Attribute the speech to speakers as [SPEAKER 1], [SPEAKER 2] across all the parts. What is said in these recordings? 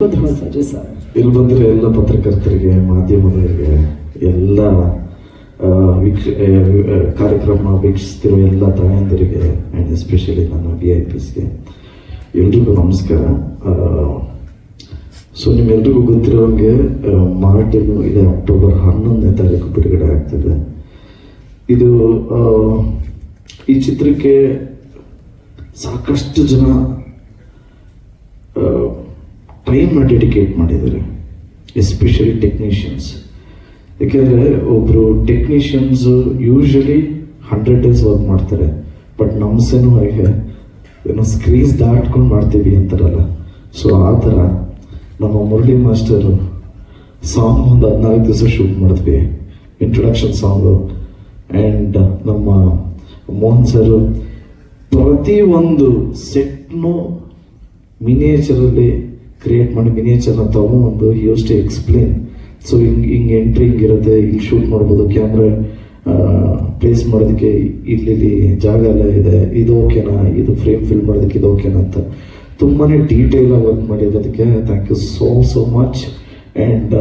[SPEAKER 1] ಇಲ್ಲಿ ಬಂದಿರೋ ಎಲ್ಲ ಪತ್ರಕರ್ತರಿಗೆ, ಮಾಧ್ಯಮದವರಿಗೆ ಎಲ್ಲ ವೀಕ್ಷ ಕಾರ್ಯಕ್ರಮ ವೀಕ್ಷಿಸ್ತಿರೋ ಎಲ್ಲ ತಾಯಂದಿರಿಗೆ ಆ್ಯಂಡ್ ಎಸ್ಪೆಷಲಿ ನನ್ನ ವಿ ಐ ಪಿಸ್ಗೆ ಎಲ್ರಿಗೂ ನಮಸ್ಕಾರ. ಸೊ ನಿಮ್ಮೆಲ್ರಿಗೂ ಗೊತ್ತಿರೋಂಗೆ ಮಾರ್ಟಿನು ಇದೆ. ಅಕ್ಟೋಬರ್ ಹನ್ನೊಂದನೇ ತಾರೀಕು ಬಿಡುಗಡೆ ಆಗ್ತದೆ. ಇದು ಈ ಚಿತ್ರಕ್ಕೆ ಸಾಕಷ್ಟು ಜನ ಟೈಮ್ನ ಡೆಡಿಕೇಟ್ ಮಾಡಿದ್ದಾರೆ ಎಸ್ಪೆಷಲಿ ಟೆಕ್ನಿಷಿಯನ್ಸ್ ಯಾಕೆಂದರೆ ಒಬ್ಬರು technicians usually hundred days work ಮಾಡ್ತಾರೆ ಬಟ್ ನಮ್ಮ ಸಿನಿಮಾಗೆ ಏನೋ ಸ್ಕ್ರೀನ್ಸ್ ದಾಟ್ಕೊಂಡು ಮಾಡ್ತೀವಿ ಅಂತಾರಲ್ಲ ಸೊ ಆ ಥರ ನಮ್ಮ ಮುರಳಿ ಮಾಸ್ಟರು ಸಾಂಗ್ ಒಂದು ಹದಿನಾಲ್ಕು ದಿವಸ ಶೂಟ್ ಮಾಡಿದ್ವಿ ಇಂಟ್ರೊಡಕ್ಷನ್ ಸಾಂಗು ಆ್ಯಂಡ್ ನಮ್ಮ ಮೋಹನ್ ಸರು ಪ್ರತಿ ಒಂದು ಸೆಟ್ನು ಮಿನಿಯೇಚರಲ್ಲಿ ಕ್ರಿಯೇಟ್ ಮಾಡಿ ಮಿನಿಯೇಚರ್ನ ತಗೊಂಡು ಯೂಸ್ ಟು ಎಕ್ಸ್ಪ್ಲೇನ್ ಸೊ ಹಿಂಗೆ ಹಿಂಗೆ ಎಂಟ್ರಿ ಹಿಂಗಿರುತ್ತೆ ಇಲ್ಲಿ ಶೂಟ್ ಮಾಡ್ಬೋದು ಕ್ಯಾಮ್ರಾ ಪ್ಲೇಸ್ ಮಾಡೋದಕ್ಕೆ ಇಲ್ಲಿ ಜಾಗ ಎಲ್ಲ ಇದೆ. ಇದು ಓಕೆನಾ ಇದು ಫ್ರೇಮ್ ಫಿಲ್ ಮಾಡೋದಕ್ಕೆ ಇದು ಓಕೆನಾ ಅಂತ. ತುಂಬಾ detail work ಮಾಡಿರೋದಕ್ಕೆ thank you so so much and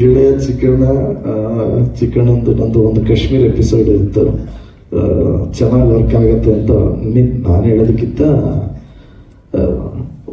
[SPEAKER 1] ಗೆಳೆಯ ಚಿಕ್ಕಣ್ಣ ಚಿಕ್ಕಣ್ಣಂದು ನಂದು ಒಂದು ಕಾಶ್ಮೀರ್ ಎಪಿಸೋಡ್ ಇತ್ತು. ಚೆನ್ನಾಗಿ ವರ್ಕ್ ಆಗುತ್ತೆ ಅಂತ ನಿನ್ ಹೇಳೋದಕ್ಕಿಂತ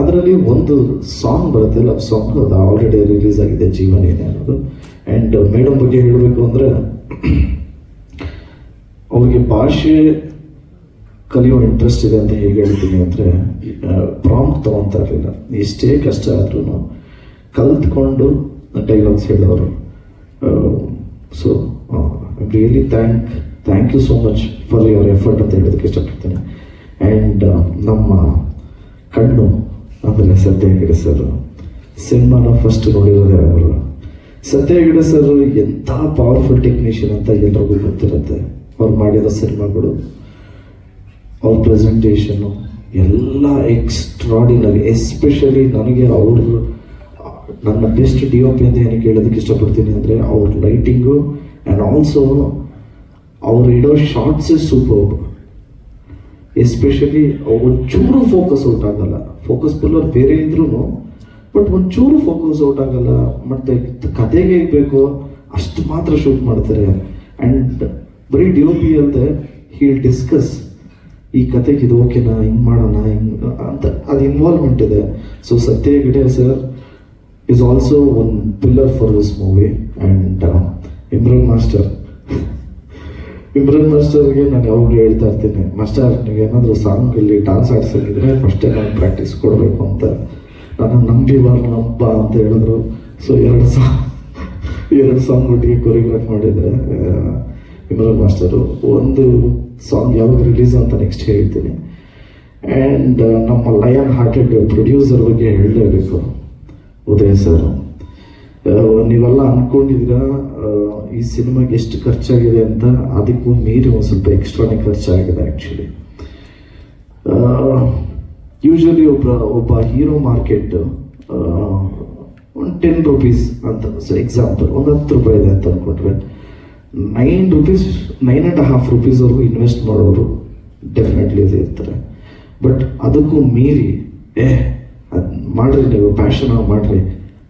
[SPEAKER 1] ಅದರಲ್ಲಿ ಒಂದು ಸಾಂಗ್ ಬರುತ್ತೆ ಲವ್ ಸಾಂಗ್ ಅದು ಆಲ್ರೆಡಿ ರಿಲೀಸ್ ಆಗಿದೆ, ಜೀವನ ಇದೆ ಅನ್ನೋದು ಆ್ಯಂಡ್ ಮೇಡಮ್ ಬಗ್ಗೆ ಹೇಳಬೇಕು ಅಂದರೆ, ಅವ್ರಿಗೆ ಭಾಷೆ ಕಲಿಯೋ ಇಂಟ್ರೆಸ್ಟ್ ಇದೆ ಅಂತ ಹೇಗೆ ಹೇಳ್ತೀನಿ ಅಂದರೆ ಪ್ರಾಂಪ್ಟ್ ತೊಗೊತಾ ಇರಲಿಲ್ಲ. ಎಷ್ಟೇ ಕಷ್ಟ ಆದ್ರೂ ಕಲ್ತ್ಕೊಂಡು ಡೈಲಾಗ್ಸ್ ಹೇಳೋರು so really thank thank you so much for your effort ಅಂತ ಹೇಳೋದಕ್ಕೆ ಇಷ್ಟಪಡ್ತೇನೆ. ಆ್ಯಂಡ್ ನಮ್ಮ ಕಣ್ಣು ಅಂದರೆ ಸತ್ಯ ಹೆಗಡೆ ಸರ್ ಸಿನಿಮಾನ ಫಸ್ಟ್ ನೋಡಿರೋದೇ ಅವರು. ಸತ್ಯ ಹೆಗಡೆ ಸರ್ ಎಂಥ ಪವರ್ಫುಲ್ ಟೆಕ್ನಿಷಿಯನ್ ಅಂತ ಎಲ್ರಿಗೂ ಗೊತ್ತಿರುತ್ತೆ. ಅವ್ರು ಮಾಡಿರೋ ಸಿನಿಮಾಗಳು, ಅವ್ರ ಪ್ರೆಸೆಂಟೇಷನು ಎಲ್ಲ ಎಕ್ಸ್ಟ್ರಾಡಿನರಿ ಎಸ್ಪೆಷಲಿ ನನಗೆ ಅವ್ರ, ನನ್ನ ಬೆಸ್ಟ್ ಡಿ ಒ ಪಿ ಅಂತ ಏನಕ್ಕೆ ಹೇಳೋದಕ್ಕೆ ಇಷ್ಟಪಡ್ತೀನಿ ಅಂದರೆ ಅವ್ರ ಲೈಟಿಂಗು ಆ್ಯಂಡ್ ಆಲ್ಸೋ ಅವ್ರು ಇಡೋ ಶಾರ್ಟ್ಸೇ ಸೂಪರ್ ಎಸ್ಪೆಷಲಿ ಒಂಚೂರು ಫೋಕಸ್ ಔಟ್ ಆಗಲ್ಲ. ಫೋಕಸ್ ಪುಲ್ಲರ್ ಬೇರೆ ಇದ್ರೂ ಬಟ್ ಒಂಚೂರು ಫೋಕಸ್ ಔಟ್ ಆಗಲ್ಲ. ಮತ್ತೆ ಕತೆಗೆ ಹೇಗೆ ಬೇಕೋ, ಅಷ್ಟು ಮಾತ್ರ ಶೂಟ್ ಮಾಡ್ತಾರೆ. ಆ್ಯಂಡ್ ಬರೀ ಡಿ ಒ ಪಿ ಅಲ್ಲದೆ ಹೀಲ್ ಡಿಸ್ಕಸ್ ಈ ಕತೆಗೆ ಇದು ಓಕೆನಾ ಹಿಂಗೆ ಮಾಡೋಣ, ಹಿಂಗೆ, ಅಂತ, ಅದು ಇನ್ವಾಲ್ವ್ಮೆಂಟ್ ಇದೆ. So Satya Hegde sir is also one pillar for this movie and Imran master Imran ಮಾಸ್ಟರ್ಗೆ ನಾನು ಯಾವಾಗಲೂ ಹೇಳ್ತಾ ಇರ್ತೀನಿ, ಮಾಸ್ಟರ್, ನೀವು ಏನಾದರೂ ಸಾಂಗ್ ಇಲ್ಲಿ ಡಾನ್ಸ್ ಆಡ್ಸೋಕ್ಕಿದ್ರೆ ಫಸ್ಟೇ ನಾನು ಪ್ರಾಕ್ಟೀಸ್ ಕೊಡಬೇಕು ಅಂತ. ನಾನು ನಂಬಿ ನಂಬ ಅಂತ ಹೇಳಿದ್ರು. ಸೊ ಎರಡು ಸಾಂಗ್ ಎರಡು ಸಾಂಗ್ ಒಟ್ಟಿಗೆ ಕೊರಿಯೋಗ್ರಾಫ್ ಮಾಡಿದರೆ ಇಮ್ರಾನ್ ಮಾಸ್ಟರು ಒಂದು ಸಾಂಗ್ ಯಾವಾಗ ರಿಲೀಸ್ ಅಂತ ನೆಕ್ಸ್ಟ್ ಹೇಳ್ತೀನಿ. ಆ್ಯಂಡ್ ನಮ್ಮ ಲಯನ್ ಹಾರ್ಟೆಡ್ ಪ್ರೊಡ್ಯೂಸರ್ ಬಗ್ಗೆ ಹೇಳಲೇಬೇಕು, ಉದಯ್ ಸರ್. ನೀವೆಲ್ಲ ಅಂದ್ಕೊಂಡಿದ್ದೀರಾ ಆ, ಈ ಸಿನಿಮಾಗೆ ಎಷ್ಟು ಖರ್ಚಾಗಿದೆ ಅಂತ? ಅದಕ್ಕೂ ಮೀರಿ ಒಂದು ಸ್ವಲ್ಪ ಎಕ್ಸ್ಟ್ರಾನೇ ಖರ್ಚಾಗಿದೆ ಆ್ಯಕ್ಚುಲಿ ಯೂಶ್ವಲಿ ಒಬ್ಬ ಒಬ್ಬ ಹೀರೋ ಮಾರ್ಕೆಟ್ ಒಂದು ಟೆನ್ ರುಪೀಸ್ ಅಂತ ಸೊ ಎಕ್ಸಾಂಪಲ್ ಒಂದು ಹತ್ತು ರೂಪಾಯಿ ಇದೆ ಅಂತ ಅಂದ್ಕೊಂಡ್ರೆ nine rupees nine and half ರುಪೀಸ್ವರೆಗೂ invest ಮಾಡೋರು ಡೆಫಿನೆಟ್ಲಿ ಇರ್ತಾರೆ. ಬಟ್ ಅದಕ್ಕೂ ಮೀರಿ ಏ ಅದು ಮಾಡಿರಿ ನೀವು ಪ್ಯಾಷನ್ ಮಾಡ್ರಿ.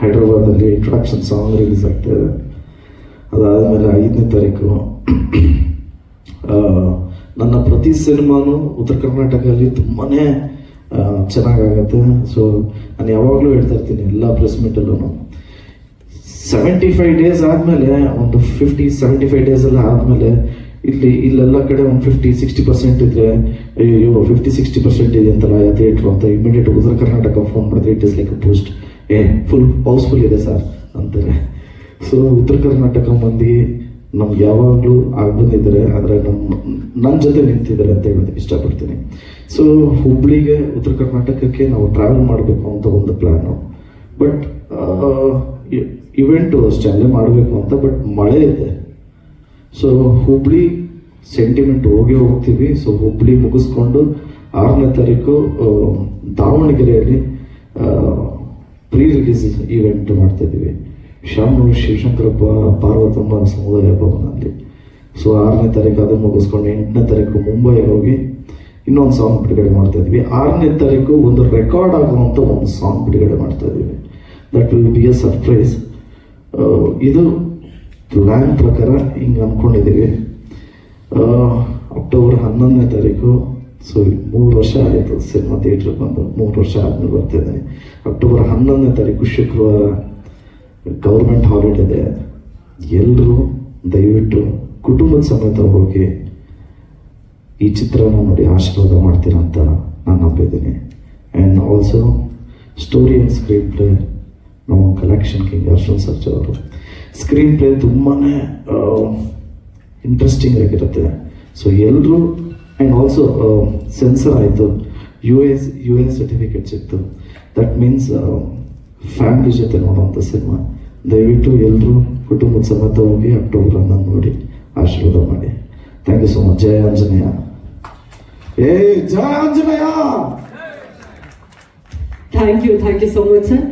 [SPEAKER 1] ಹೈದ್ರಾಬಾದಲ್ಲಿ ಇಂಟ್ರೊಡಕ್ಷನ್ ಸಾಂಗ್ ರಿಲೀಸ್ ಆಗ್ತಾಯಿದೆ ಅದಾದಮೇಲೆ ಐದನೇ ತಾರೀಕು ನನ್ನ ಪ್ರತಿ ಸಿನಿಮಾನು ಉತ್ತರ ಕರ್ನಾಟಕದಲ್ಲಿ ತುಂಬಾ ಚೆನ್ನಾಗಾಗತ್ತೆ. ಸೊ ನಾನು ಯಾವಾಗಲೂ ಹೇಳ್ತಾ ಇರ್ತೀನಿ ಎಲ್ಲ ಪ್ರೆಸ್ ಮೀಟಲ್ಲೂ ಸೆವೆಂಟಿ ಫೈವ್ ಡೇಸ್ ಆದಮೇಲೆ, ಒಂದು ಫಿಫ್ಟಿ ಸೆವೆಂಟಿ ಫೈವ್ ಡೇಸ್ ಎಲ್ಲ ಆದಮೇಲೆ, ಇಲ್ಲಿ, ಇಲ್ಲೆಲ್ಲ ಕಡೆ ಒಂದು ಫಿಫ್ಟಿ ಸಿಕ್ಸ್ಟಿ ಪರ್ಸೆಂಟ್ ಇದ್ರೆ ಅಯ್ಯೋ ಫಿಫ್ಟಿ ಸಿಕ್ಸ್ಟಿ ಪರ್ಸೆಂಟ್ ಇದೆ ಅಂತಲ್ಲ ಥಿಯೇಟ್ರ್ ಅಂತ ಇಮಿಡಿಯೇಟ್ ಉತ್ತರ ಕರ್ನಾಟಕ ಫೋನ್ ಮಾಡಿದ್ರೆ it is like boost a full houseful ಇದೆ ಸರ್ ಅಂತಾರೆ. ಸೊ ಉತ್ತರ ಕರ್ನಾಟಕ ಮಂದಿ ನಮ್ಗೆ ಯಾವಾಗಲೂ ಆಗ್ಬಂದಿದ್ದಾರೆ ಆದರೆ ನಮ್ಮ ನನ್ನ ಜೊತೆ ನಿಂತಿದ್ದಾರೆ ಅಂತ ಹೇಳೋದಕ್ಕೆ ಇಷ್ಟಪಡ್ತೀನಿ. ಸೊ ಹುಬ್ಳಿಗೆ ಉತ್ತರ ಕರ್ನಾಟಕಕ್ಕೆ ನಾವು ಟ್ರಾವೆಲ್ ಮಾಡಬೇಕು ಅಂತ ಒಂದು ಪ್ಲ್ಯಾನು ಬಟ್ ಇವೆಂಟು ಅಷ್ಟೇ, ಅಲ್ಲೇ ಮಾಡಬೇಕು ಅಂತ ಬಟ್ ಮಳೆ ಇದೆ. ಸೊ ಹುಬ್ಳಿ ಸೆಂಟಿಮೆಂಟ್ ಹೋಗಿ ಹೋಗ್ತೀವಿ. ಸೊ ಹುಬ್ಳಿ ಮುಗಿಸ್ಕೊಂಡು ಆರನೇ ತಾರೀಕು ದಾವಣಗೆರೆಯಲ್ಲಿ ಪ್ರೀ ರಿಲೀಸ್ ಈವೆಂಟ್ ಮಾಡ್ತಾ ಇದ್ದೀವಿ ಶಾಮನೂರು ಶಿವಶಂಕರಪ್ಪ ಪಾರ್ವತಮ್ಮ ಸಮುದಾಯ ಭವನಲ್ಲಿ ಸೊ ಆರನೇ ತಾರೀಕು ಅದನ್ನು ಮುಗಿಸ್ಕೊಂಡು ಎಂಟನೇ ತಾರೀಕು ಮುಂಬೈಗೆ ಹೋಗಿ ಇನ್ನೊಂದು ಸಾಂಗ್ ಬಿಡುಗಡೆ ಮಾಡ್ತಾ ಇದ್ವಿ ಆರನೇ ತಾರೀಕು ಒಂದು ರೆಕಾರ್ಡ್ ಆಗುವಂಥ ಒಂದು ಸಾಂಗ್ ಬಿಡುಗಡೆ ಮಾಡ್ತಾ ಇದ್ದೀವಿ. That will be a surprise ಇದು ಪ್ಲ್ಯಾನ್ ಪ್ರಕಾರ ಹಿಂಗೆ ಅಂದ್ಕೊಂಡಿದ್ದೀವಿ ಅಕ್ಟೋಬರ್ ಹನ್ನೊಂದನೇ ತಾರೀಕು ಸೊ ಮೂರು ವರ್ಷ ಆಯಿತು ಸಿನಿಮಾ ಥಿಯೇಟ್ರಿಗೆ ಬಂದು ಮೂರು ವರ್ಷ ಆದಮೇಲೆ ಬರ್ತಿದ್ದೀನಿ ಅಕ್ಟೋಬರ್ ಹನ್ನೊಂದನೇ ತಾರೀಕು ಶುಕ್ರವಾರ ಗೌರ್ಮೆಂಟ್ ಹಾಲಿಡೇ ಇದೆ. ಎಲ್ಲರೂ ದಯವಿಟ್ಟು ಕುಟುಂಬದ ಸಮೇತ ಹೋಗಿ ಈ ಚಿತ್ರವನ್ನು ನೋಡಿ ಆಶೀರ್ವಾದ ಮಾಡ್ತೀರಾ ಅಂತ ನಾನು ನಂಬಿದ್ದೀನಿ and also story and screenplay ನಮ್ಮ ಕಲೆಕ್ಷನ್ ಕಿಂಗ್ ಸರ್ಜ್ ಅವರು. ಸ್ಕ್ರೀನ್ ಪ್ಲೇ ತುಂಬಾ ಇಂಟ್ರೆಸ್ಟಿಂಗ್ ಆಗಿರುತ್ತೆ. ಸೊ ಎಲ್ಲರೂ ಆ್ಯಂಡ್ ಆಲ್ಸೋ ಸೆನ್ಸರ್ ಆಯಿತು. U S U S certificate ಸಿಕ್ತು. ದಟ್ ಮೀನ್ಸ್ ಫ್ಯಾಮಿಲಿ ಜೊತೆ ನೋಡುವಂಥ ಸಿನಿಮಾ ದಯವಿಟ್ಟು ಎಲ್ಲರೂ ಕುಟುಂಬದ ಸಮೇತ ಹೋಗಿ ಅಕ್ಟೋಬರ್ ಹನ್ನೊಂದು ನೋಡಿ ಆಶೀರ್ವಾದ ಮಾಡಿ. Thank you so much Jaya Anjaneya. ಏ, Jaya Anjaneya!
[SPEAKER 2] Thank you thank you so much sir